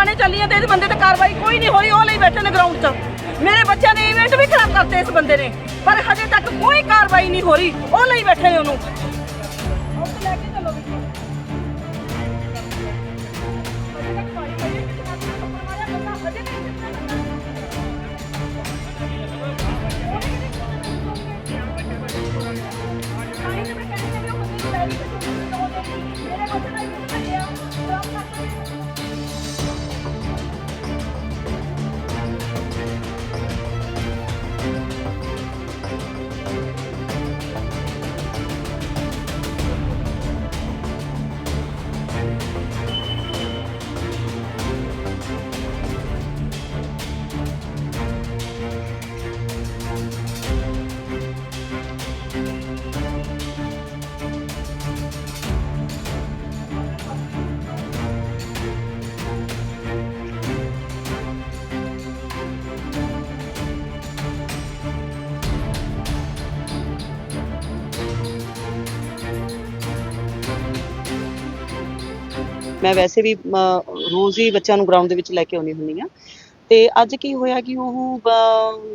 ਥਾਣੇ ਚੱਲੀ ਆ ਤੇ ਇਸ ਬੰਦੇ ਤੇ ਕਾਰਵਾਈ ਕੋਈ ਨਹੀਂ ਹੋਈ ਉਹ ਲਈ ਬੈਠੇ ਨੇ ਗਰਾਊਂਡ 'ਚ ਮੇਰੇ ਬੱਚਿਆਂ ਦੇ ਇਵੈਂਟ ਵੀ ਖਰਾਬ ਕਰਤੇ ਇਸ ਬੰਦੇ ਨੇ ਪਰ ਹਜੇ ਤੱਕ ਕੋਈ ਕਾਰਵਾਈ ਨਹੀਂ ਹੋ ਰਹੀ ਉਹ ਲਈ ਬੈਠੇ ਨੇ ਉਹਨੂੰ ਮੈਂ ਵੈਸੇ ਵੀ ਰੋਜ਼ ਹੀ ਬੱਚਿਆਂ ਨੂੰ ਗਰਾਊਂਡ ਦੇ ਵਿੱਚ ਲੈ ਕੇ ਆਉਂਦੀ ਹੁੰਦੀ ਆ ਤੇ ਅੱਜ ਕੀ ਹੋਇਆ ਕਿ ਉਹ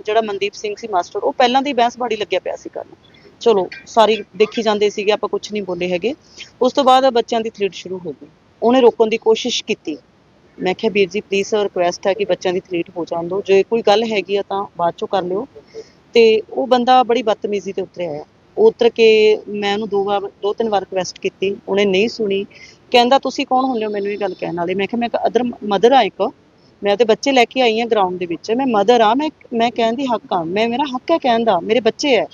ਜਿਹੜਾ ਮਨਦੀਪ ਸਿੰਘ ਸੀ ਮਾਸਟਰ, ਉਹ ਪਹਿਲਾਂ ਦੀ ਬਹਿਸ ਬਾੜੀ ਲੱਗਿਆ ਪਿਆ ਸੀ ਕਰਨ। ਚਲੋ, ਸਾਰੀ ਦੇਖੀ ਜਾਂਦੇ ਸੀਗੇ, ਆਪਾਂ ਕੁਝ ਨਹੀਂ ਬੋਲੇ ਹੈਗੇ। ਉਸ ਤੋਂ ਬਾਅਦ ਬੱਚਿਆਂ ਦੀ ਥ੍ਰਿਡ ਸ਼ੁਰੂ ਹੋ ਗਈ। ਉਹਨੇ ਰੋਕਣ ਦੀ ਕੋਸ਼ਿਸ਼ ਕੀਤੀ। ਮੈਂ ਕਿਹਾ, ਵੀਰ ਜੀ ਪਲੀਜ਼ ਰਿਕੁਐਸਟ ਹੈ ਕਿ ਬੱਚਿਆਂ ਦੀ ਥ੍ਰਿਡ ਹੋ ਜਾਣ ਦਿਓ ਜੇ ਕੋਈ ਗੱਲ ਹੈਗੀ ਆ ਤਾਂ ਬਾਅਦ ਚੋਂ ਕਰ ਲਿਓ। ਤੇ ਉਹ ਬੰਦਾ ਬੜੀ ਬਦਤਮੀਜ਼ੀ ਤੇ ਉਤਰਿਆ ਆ। ਉਤਰ ਕੇ ਮੈਂ ਉਹਨੂੰ ਦੋ ਵਾਰ, ਦੋ ਤਿੰਨ ਵਾਰ ਰਿਕੁਐਸਟ ਕੀਤੀ। ਉਹਨੇ ਨਹੀਂ ਸੁਣੀ। ਕਹਿੰਦਾ ਤੁਸੀਂ ਕੌਣ ਹੁੰਦੇ ਹੋ ਮੈਨੂੰ ਇਹ ਗੱਲ ਕਹਿਣ ਵਾਲੇ? ਮੈਂ ਕਿਹਾ ਮੈਂ ਅਦਰ ਮਦਰ ਆ ਇੱਕ। ਮੈਂ ਤੇ ਬੱਚੇ ਲੈ ਕੇ ਆਈ ਆ ਗਰਾਊਂਡ ਦੇ ਵਿੱਚ। ਮੈਂ ਮਦਰ ਆ ਮੈਂ ਮੈਂ ਕਹਿਣ ਦੀ ਹੱਕ ਆ ਮੈਂ ਮੇਰਾ ਹੱਕ ਹੈ ਕਹਿਣ ਦਾ। ਮੇਰੇ ਬੱਚੇ ਹੈ।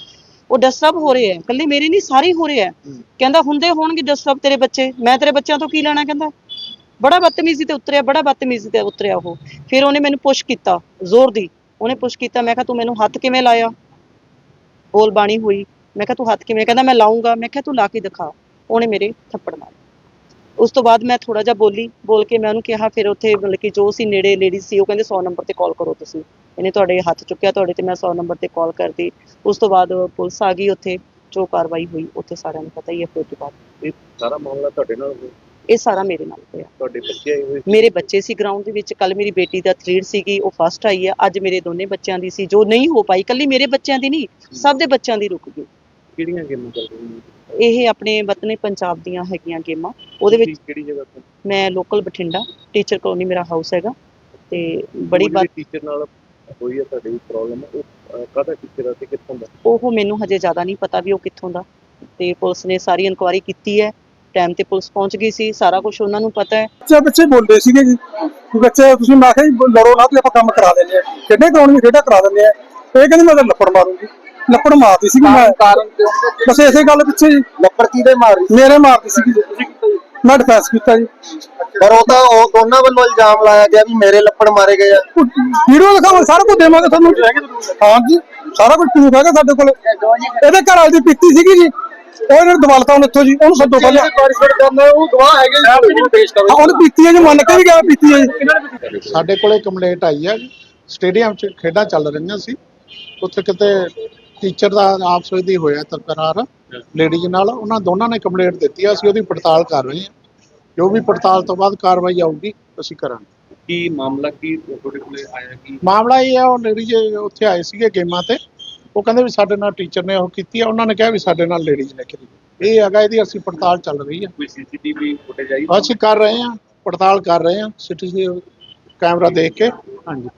ਉਹ ਡਿਸਟਰਬ ਹੋ ਰਹੇ ਹੈ। ਇਕੱਲੇ ਮੇਰੇ ਨਹੀਂ ਸਾਰੇ ਹੀ ਰਹੇ ਹੈ। ਕਹਿੰਦਾ ਹੁੰਦੇ ਹੋਣਗੇ ਡਿਸਟਰਬ ਤੇਰੇ ਬੱਚੇ। ਮੈਂ ਤੇਰੇ ਬੱਚਿਆਂ ਤੋਂ ਕੀ ਲੈਣਾ? ਕਹਿੰਦਾ ਬੜਾ ਬਦਤਮੀਜ਼ੀ ਤੇ ਉਤਰਿਆ ਬੜਾ ਬਦਤਮੀਜ਼ੀ ਤੇ ਉਤਰਿਆ ਉਹ। ਫਿਰ ਉਹਨੇ ਮੈਨੂੰ ਪੁਸ਼ ਕੀਤਾ ਜ਼ੋਰ ਦੀ। ਉਹਨੇ ਪੁਸ਼ ਕੀਤਾ ਮੈਂ ਕਿਹਾ ਤੂੰ ਮੈਨੂੰ ਹੱਥ ਕਿਵੇਂ ਲਾਇਆ? ਬੋਲ ਬਾਣੀ ਹੋਈ। ਮੈਂ ਕਿਹਾ ਤੂੰ ਹੱਥ ਕਿਵੇਂ ਕਹਿੰਦਾ ਮੈਂ ਲਾਉਂਗਾ ਮੈਂ ਕਿਹਾ ਤੂੰ ਲਾ ਕੇ ਦਿਖਾ। ਉਹਨੇ ਮੇਰੇ ਥੱਪੜ ਮਾਰਿਆ ਉਸ ਤੋਂ ਬਾਅਦ ਮੈਂ ਥੋੜਾ ਜਿਹਾ ਬੋਲੀ ਬੋਲ ਕੇ ਮੈਂ ਉਹਨੂੰ ਕਿਹਾ ਫਿਰ ਉੱਥੇ ਮਤਲਬ ਕਿ ਜੋ ਸੀ ਨੇੜੇ ਲੇਡੀ ਸੀ ਉਹ ਕਹਿੰਦੇ 100 ਨੰਬਰ ਤੇ ਕਾਲ ਕਰੋ ਤੁਸੀਂ ਇਹਨੇ ਤੁਹਾਡੇ ਹੱਥ ਚੁੱਕਿਆ ਤੁਹਾਡੇ ਤੇ ਮੈਂ 100 ਨੰਬਰ ਤੇ ਕਾਲ ਕਰਤੀ ਉਸ ਤੋਂ ਬਾਅਦ ਪੁਲਿਸ ਆ ਗਈ ਉੱਥੇ ਜੋ ਕਾਰਵਾਈ ਹੋਈ ਉੱਥੇ ਸਾਰਿਆਂ ਨੂੰ ਪਤਾ ਹੀ ਹੈ ਫਿਰ ਤੋਂ ਬਾਅਦ ਇਹ ਸਾਰਾ ਮਾਮਲਾ ਤੁਹਾਡੇ ਨਾਲ? ਇਹ ਸਾਰਾ ਮੇਰੇ ਨਾਲ ਹੋਇਆ ਤੁਹਾਡੇ ਬੱਚੇ ਆਏ ਹੋਏ? ਮੇਰੇ ਬੱਚੇ ਸੀ ਗਰਾਊਂਡ ਦੇ ਵਿੱਚ ਕੱਲ ਮੇਰੀ ਬੇਟੀ ਦਾ ਥ੍ਰੀਡ ਸੀਗੀ ਉਹ ਫਸਟ ਆਈ ਹੈ ਅੱਜ ਮੇਰੇ ਦੋਨੇ ਬੱਚਿਆਂ ਦੀ ਸੀ ਜੋ ਨਹੀਂ ਹੋ ਪਾਈ ਕੱਲੀ ਮੇਰੇ ਬੱਚਿਆਂ ਦੀ ਨਹੀਂ ਸਭ ਦੇ ਬੱਚਿਆਂ ਦੀ ਰੁਕ ਗਈ ਕਿਹੜੀਆਂ ਗੇਮਾਂ ਚੱਲ ਰਹੀਆਂ ਇਹ ਆਪਣੇ ਵਤਨੇ ਪੰਜਾਬ ਦੀਆਂ ਹੈਗੀਆਂ ਗੇਮਾਂ। ਉਹਦੇ ਵਿੱਚ ਤੁਸੀਂ ਕਿਹੜੀ ਜਗ੍ਹਾ ਤੋਂ? ਮੈਂ ਲੋਕਲ ਬਠਿੰਡਾ ਟੀਚਰ ਕਲੋਨੀ ਮੇਰਾ ਹਾਊਸ ਹੈਗਾ। ਤੇ ਬੜੀ ਬਾਤ ਟੀਚਰ ਨਾਲ ਹੋਈ ਹੈ ਤੁਹਾਡੀ ਪ੍ਰੋਬਲਮ ਉਹ ਅਹ, ਕਾਹਦਾ ਟੀਚਰ ਆ ਤੇ ਕਿੱਥੋਂ ਦਾ? ਉਹ ਮੈਨੂੰ ਹਜੇ ਜ਼ਿਆਦਾ ਨਹੀਂ ਪਤਾ ਵੀ ਉਹ ਕਿੱਥੋਂ ਦਾ। ਤੇ ਪੁਲਿਸ ਨੇ ਸਾਰੀ ਇਨਕੁਆਇਰੀ ਕੀਤੀ ਹੈ। ਟਾਈਮ ਤੇ ਪੁਲਿਸ ਪਹੁੰਚ ਗਈ ਸੀ। ਸਾਰਾ ਕੁਝ ਉਹਨਾਂ ਨੂੰ ਪਤਾ ਹੈ। ਬੱਚੇ ਬੱਚੇ ਬੋਲਦੇ ਸੀਗੇ ਜੀ। ਵੀ ਬੱਚੇ ਤੁਸੀਂ ਮੈਂ ਕਿਹਾ ਜੀ ਲੜੋ ਨਾ ਤੇ ਆਪਾਂ ਕੰਮ ਕਰਾ ਦਿੰਦੇ ਆ ਖੇਡੇ ਕਰਾਉਣੀ ਖੇਡਾ ਕਰਾ ਦਿੰਦੇ ਆ ਇਹ ਕਹਿੰਦੀ ਮੈਂ ਤਾਂ ਲੱਪੜ ਮਾਰੂੰਗੀ। ਲੱਪੜ ਮਾਰਦੀ ਸੀਗੀ ਮੈਂ। ਕਾਰਨ ਬਸ ਇਸੇ ਗੱਲ ਪਿੱਛੇ ਜੀ। ਲੱਕੜ ਕਿਹਦੇ ਮਾਰੀ ਮੇਰੇ ਮਾਰਦੀ ਸੀਗੀ ਜੀ। ਮੈਂ ਡਿਫੈਂਸ ਕੀਤਾ ਜੀ। ਪਰ ਉਹ ਤਾਂ ਉਹ ਦੋਨਾਂ ਵੱਲੋਂ ਇਲਜ਼ਾਮ ਲਾਇਆ ਗਿਆ ਵੀ ਮੇਰੇ ਲੱਕੜ ਮਾਰੇ ਗਏ ਆ। ਵੀਡੀਓ ਦਿਖਾਵਾਂ ਸਾਰਾ ਕੁਝ ਦੇਵਾਂਗੇ ਤੁਹਾਨੂੰ। ਹਾਂ ਜੀ ਸਾਰਾ ਕੁਝ ਪ੍ਰੂਫ ਹੈਗਾ ਸਾਡੇ ਕੋਲ। ਇਹਦੇ ਘਰ ਵਾਲੀ ਦੀ ਪਿੱਤੀ ਸੀਗੀ ਜੀ। ਉਹ ਇਹਨਾਂ ਨੂੰ ਦਵਾਲਤਾ ਹੁਣ ਇੱਥੋਂ ਜੀ ਉਹਨੂੰ ਸੱਦੋ ਪਹਿਲਾਂ। ਪਾਰਟਿਸਪੇਟ ਕਰਨਾ ਉਹ ਗਵਾਹ ਹੈਗੇ ਜੀ ਪੇਸ਼ ਹਾਂ, ਉਹਨੇ ਪੀਤੀ ਹੈ ਜੀ ਮੰਨ ਕੇ ਵੀ ਗਿਆ ਪੀਤੀ ਹੈ ਜੀ। ਸਾਡੇ ਕੋਲੇ ਕੰਪਲੇਂਟ ਆਈ ਹੈ ਸਟੇਡੀਅਮ 'ਚ ਖੇਡਾਂ ਚੱਲ ਰਹੀਆਂ ਸੀ। ਉੱਥੇ ਕਿਤੇ ਟੀਚਰ ਦਾ ਆਪਸ ਵਿੱਚ ਹੀ ਹੋਇਆ ਤਕਰਾਰ ਲੇਡੀਜ਼ ਨਾਲ। ਉਹਨਾਂ ਦੋਨਾਂ ਨੇ ਕੰਪਲੇਂਟ ਦਿੱਤੀ ਆ ਅਸੀਂ ਉਹਦੀ ਪੜਤਾਲ ਕਰ ਰਹੇ ਹਾਂ। ਜੋ ਵੀ ਪੜਤਾਲ ਤੋਂ ਬਾਅਦ ਕਾਰਵਾਈ ਆਊਗੀ ਅਸੀਂ ਕਰਾਂਗੇ। ਕੀ ਮਾਮਲਾ ਕੀ ਤੁਹਾਡੇ ਕੋਲੇ ਆਇਆ ਕੀ? ਮਾਮਲਾ ਇਹ ਹੈ ਉਹ ਲੇਡੀਜ਼ ਉੱਥੇ ਆਏ ਸੀਗੇ ਗੇਮਾਂ ਤੇ। ਉਹ ਕਹਿੰਦੇ ਵੀ ਸਾਡੇ ਨਾਲ ਟੀਚਰ ਨੇ ਉਹ ਕੀਤੀ ਆ। ਉਹਨਾਂ ਨੇ ਕਿਹਾ ਵੀ ਸਾਡੇ ਨਾਲ ਲੇਡੀਜ਼ ਨੇ ਕੀਤੀ। ਇਹ ਹੈਗਾ ਇਹਦੀ ਅਸੀਂ ਪੜਤਾਲ ਚੱਲ ਰਹੀ ਹੈ ਕੋਈ ਸੀਸੀਟੀਵੀ ਫੁਟੇਜ ਆਈ? ਅਸੀਂ ਕਰ ਰਹੇ ਹਾਂ ਪੜਤਾਲ ਕਰ ਰਹੇ ਹਾਂ। ਸਿਟੀ ਕੈਮਰਾ ਦੇਖ ਕੇ। ਹਾਂਜੀ।